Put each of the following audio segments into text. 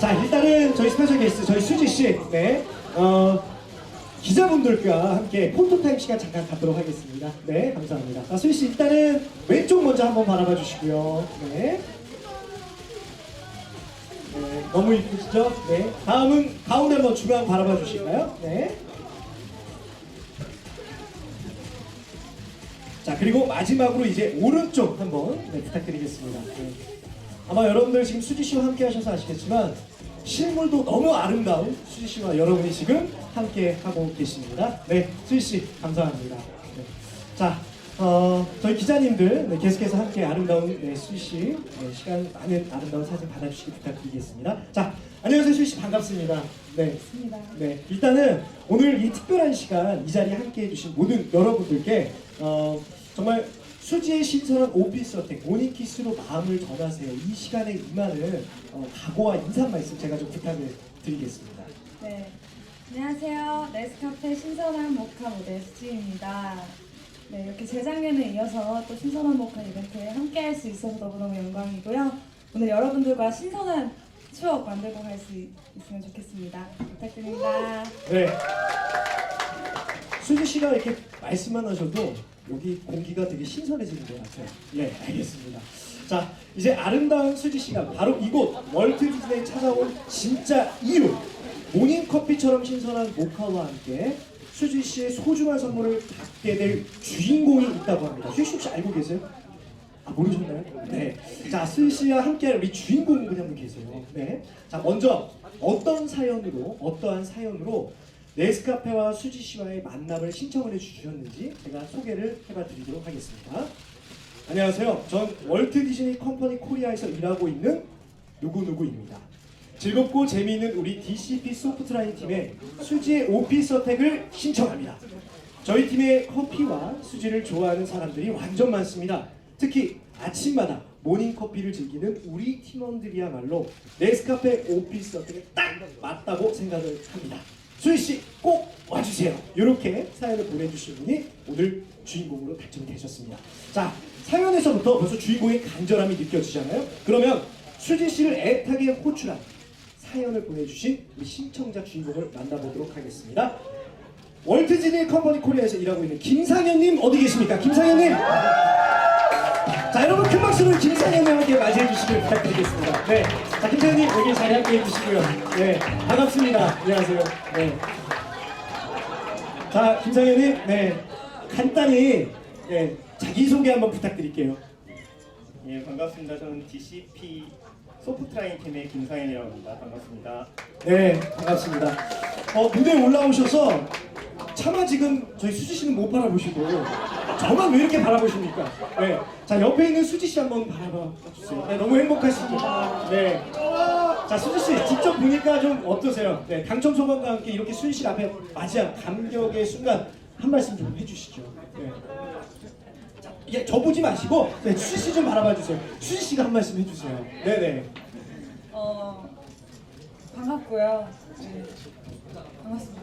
자, 일단은 저희 스페셜 게스트, 저희 수지 씨, 네, 어, 기자분들과 함께 포토타임 시간 잠깐 갖도록 하겠습니다. 네, 감사합니다. 자, 수지 씨, 일단은 왼쪽 먼저 한번 바라봐 주시고요. 네. 네, 너무 이쁘시죠? 네. 다음은 가운데 한번 중앙 바라봐 주실까요? 네. 자 그리고 마지막으로 이제 오른쪽 한번 네, 부탁드리겠습니다. 네. 아마 여러분들 지금 수지 씨와 함께 하셔서 아시겠지만 실물도 너무 아름다운 수지 씨와 여러분이 지금 함께 하고 계십니다. 네, 수지 씨 감사합니다. 네. 자, 어, 저희 기자님들 네, 계속해서 함께 아름다운 네, 수지 씨 네, 시간 많은 아름다운 사진 받아주시기 부탁드리겠습니다. 자, 안녕하세요 수지 씨 반갑습니다. 네. 네, 일단은 오늘 이 특별한 시간 이 자리에 함께 해주신 모든 여러분들께 어, 정말 수지의 신선한 오피스 어택 모닝키스로 마음을 전하세요. 이 시간에 임하는 어, 각오와 인사 말씀 제가 좀 부탁을 드리겠습니다. 네. 안녕하세요. 네스카페 신선한 모카 모델 수지입니다. 네, 이렇게 재작년에 이어서 또 신선한 모카 이벤트에 함께 할 수 있어서 너무너무 영광이고요. 오늘 여러분들과 신선한 추억 만들고 갈 수 있으면 좋겠습니다. 부탁드립니다. 네. 수지 씨가 이렇게 말씀만 하셔도 여기 공기가 되게 신선해지는 것 같아요. 네, 알겠습니다. 자, 이제 아름다운 수지 씨가 바로 이곳 월트 디즈니에 찾아온 진짜 이유 모닝 커피처럼 신선한 모카와 함께 수지 씨의 소중한 선물을 받게 될 주인공이 있다고 합니다. 수지 씨 알고 계세요? 아, 모르셨나요? 네. 자, 수지 씨와 함께할 우리 주인공분이 한분 계세요. 네. 자, 먼저 어떤 사연으로, 어떠한 사연으로 네스카페와 수지 씨와의 만남을 신청을 해주셨는지 제가 소개를 해봐 드리도록 하겠습니다. 안녕하세요. 전 월트 디즈니 컴퍼니 코리아에서 일하고 있는 누구누구입니다. 즐겁고 재미있는 우리 DCP 소프트라인 팀의 수지의 오피스 어택을 신청합니다. 저희 팀의 커피와 수지를 좋아하는 사람들이 완전 많습니다. 특히 아침마다 모닝 커피를 즐기는 우리 팀원들이야말로 네스카페 오피스 어택에 딱 맞다고 생각을 합니다. 수지 씨꼭 와주세요. 이렇게 사연을 보내주신 분이 오늘 주인공으로 당첨되셨습니다. 자 사연에서부터 벌써 주인공의 간절함이 느껴지잖아요. 그러면 수지 씨를 애타게 호출한 사연을 보내주신 우리 신청자 주인공을 만나보도록 하겠습니다. 월트 디즈니 컴퍼니 코리아에서 일하고 있는 김상현님 어디 계십니까? 김상현님. 자 여러분 큰 박수로 김상현님께 맞이해 주시길 부탁드리겠습니다. 네, 자 김상현 님 여기 자리 함께 해주시고요. 네, 반갑습니다. 안녕하세요. 네. 자 김상현 님, 네 간단히 네, 자기 소개 한번 부탁드릴게요. 예, 반갑습니다. 저는 DCP 소프트라인 팀의 김상현이라고 합니다. 반갑습니다. 네, 반갑습니다. 어, 무대에 올라오셔서 차마 지금 저희 수지 씨는 못 바라보시고 저만 왜 이렇게 바라보십니까? 네, 자 옆에 있는 수지 씨 한번 바라봐 주세요. 네, 너무 행복하시죠? 네. 자 수지 씨 직접 보니까 좀 어떠세요? 네, 당첨 소감과 함께 이렇게 수지 씨 앞에 맞이한 감격의 순간 한 말씀 좀 해주시죠. 네. 자, 예, 저 보지 마시고 네, 수지 씨 좀 바라봐 주세요. 수지 씨가 한 말씀 해주세요. 네네. 어, 반갑고요. 네. 반갑습니다.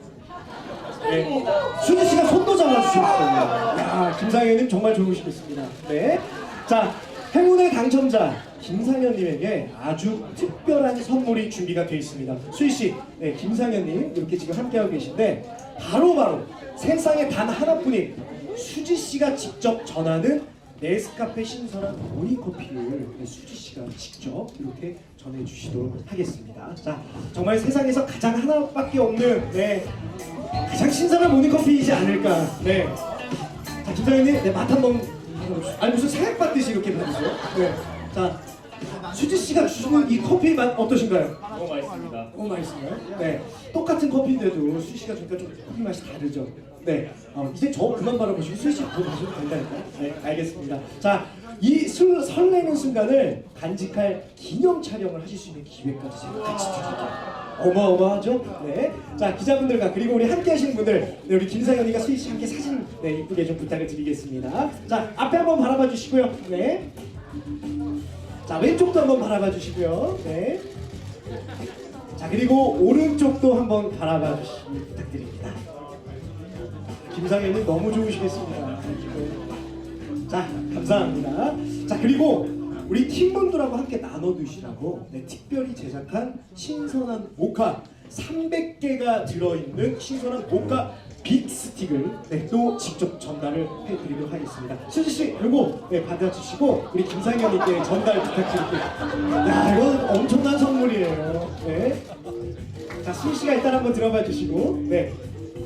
네. 수지 씨가 손도 잡아주셨어요. 야, 김상현님 정말 좋으시겠습니다. 네. 자, 행운의 당첨자 김상현님에게 아주 특별한 선물이 준비가 되어 있습니다. 수지 씨, 네, 김상현님 이렇게 지금 함께하고 계신데 바로바로 세상에 단 하나뿐인 수지 씨가 직접 전하는 네스카페 신선한 모닝커피를 네, 수지 씨가 직접 이렇게 전해주시도록 하겠습니다. 자, 정말 세상에서 가장 하나밖에 없는 네, 가장 신선한 모닝커피이지 않을까. 네. 자, 김사장님, 네, 맛 한번. 아니, 무슨 생각 받듯이 이렇게 받으세요? 네. 자, 수지 씨가 주시는 이 커피 맛 어떠신가요? 너무 맛있습니다. 너무 맛있어요. 네. 똑같은 커피인데도 수지 씨가 주니까 좀 커피 맛이 다르죠. 네. 어, 이제 저 그만 바라보시고 씨더 마셔도 된다니까요. 네, 알겠습니다. 자, 이 술, 설레는 순간을 간직할 기념 촬영을 하실 수 있는 기회까지 제가 같이 드릴게요. 어마어마하죠? 네. 자, 기자분들과 그리고 우리 함께 하시는 분들, 네, 우리 김상현이가 수지 씨 함께 사진 네, 이쁘게 좀 부탁을 드리겠습니다. 자, 앞에 한번 바라봐 주시고요. 네. 자, 왼쪽도 한번 바라봐 주시고요. 네. 자, 그리고 오른쪽도 한번 바라봐 주시기 부탁드립니다. 김상현님 너무 좋으시겠습니다. 자, 감사합니다. 자, 그리고 우리 팀원들하고 함께 나눠 드시라고 네, 특별히 제작한 신선한 모카 300개가 들어있는 신선한 모카 빅 스틱을 네, 또 직접 전달을 해드리도록 하겠습니다. 수지 씨, 요거 네, 받아주시고 우리 김상현님께 전달 부탁드릴게요. 야, 이거 엄청난 선물이에요. 네. 자, 수지 씨가 일단 한번 들어봐 주시고, 네.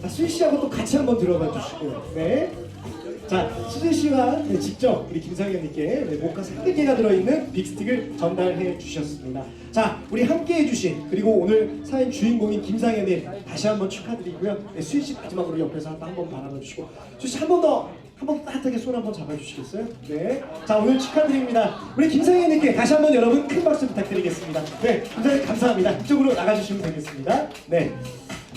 자, 수지 씨하고 또 같이 한번 들어봐 주시고, 네. 자, 수지 씨와 네, 직접 우리 김상현님께 네, 모카 300개가 들어있는 빅스틱을 전달해 주셨습니다. 자, 우리 함께 해주신 그리고 오늘 사연 주인공인 김상현님 다시 한번 축하드리고요. 네, 수지 씨 마지막으로 옆에서 한번 바라봐 주시고, 수지 씨한 번 더. 한 번 따뜻하게 손 한번 잡아주시겠어요? 네. 자 오늘 축하드립니다. 우리 김상현님께 다시 한번 여러분 큰 박수 부탁드리겠습니다. 네, 감사합니다. 이쪽으로 나가주시면 되겠습니다. 네.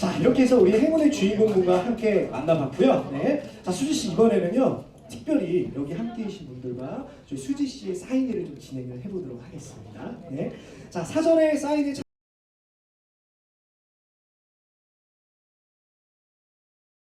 자 이렇게 해서 우리 행운의 주인공분과 함께 만나봤고요. 네. 자 수지 씨 이번에는요 특별히 여기 함께 계신 분들과 저희 수지 씨의 사인회를 좀 진행을 해보도록 하겠습니다. 네. 자 사전에 사인회 참